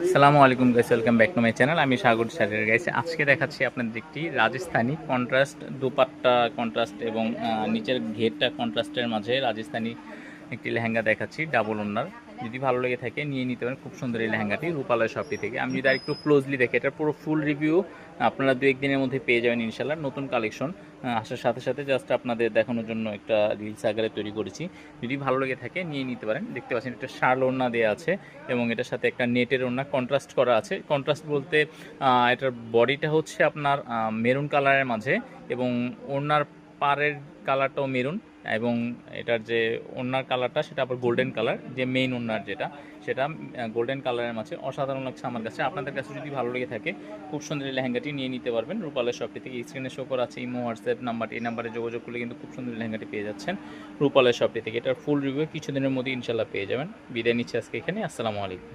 সালামু আলাইকুম guys welcome back to my channel আমি সাগর স্যারের গাইস আজকে দেখাচ্ছি আপনাদের একটি রাজস্থানী কন্ট্রাস্ট দুপাট্টা কন্ট্রাস্ট এবং নিচের ঘেরটা কন্ট্রাস্টের মাঝে রাজস্থানী একটি লেহেঙ্গা দেখাচ্ছি ডাবল ওনার। যদি ভালো লেগে থাকে, নিয়ে নিতে পারেন। খুব সুন্দর এই লেহেঙ্গাটি, রূপালয় শপটি থেকে। আমি যদি আরেকটু ক্লোজলি দেখি এটার পুরো ফুল রিভিউ আপনারা দু একদিনের মধ্যে পেয়ে যাবেন ইনশাল্লাহ নতুন কালেকশন আসার সাথে সাথে জাস্ট আপনাদের দেখানোর জন্য একটা রিলস আকারে তৈরি করেছি। যদি ভালো লেগে থাকে, নিয়ে নিতে পারেন। দেখতে পাচ্ছেন, একটা শার্ল ওড়না দেওয়া আছে এবং এটার সাথে একটা নেটের ওড়না কন্ট্রাস্ট করা আছে। কন্ট্রাস্ট বলতে এটার বডিটা হচ্ছে আপনার মেরুন কালারের মাঝে এবং ওড়নার পাড়ের কালারটাও মেরুন এবং এটার যে ওড়নার কালারটা সেটা আবার গোল্ডেন কালার যে মেইন ওড়নার যেটা, সেটা গোল্ডেন কালারের মাঝে অসাধারণ লাগছে আমার কাছে। আপনাদের কাছে যদি ভালো লেগে থাকে, খুব সুন্দর এই লেহেঙ্গাটি নিয়ে নিতে পারবেন। রূপালের শপটি থেকে স্ক্রিনে শো করা আছে, ইমো, হোয়াটসঅ্যাপ নাম্বারটি এই নাম্বারে যোগাযোগ করলে কিন্তু খুব সুন্দর লেহেঙ্গাটি পেয়ে যাচ্ছেন রূপালের শপটি থেকে এটার ফুল রিভিউ কিছুদিনের মধ্যে ইনশাল্লাহ পেয়ে যাবেন। বিদায় নিচ্ছে আজকে এখানে। আসসালামু আলাইকুম।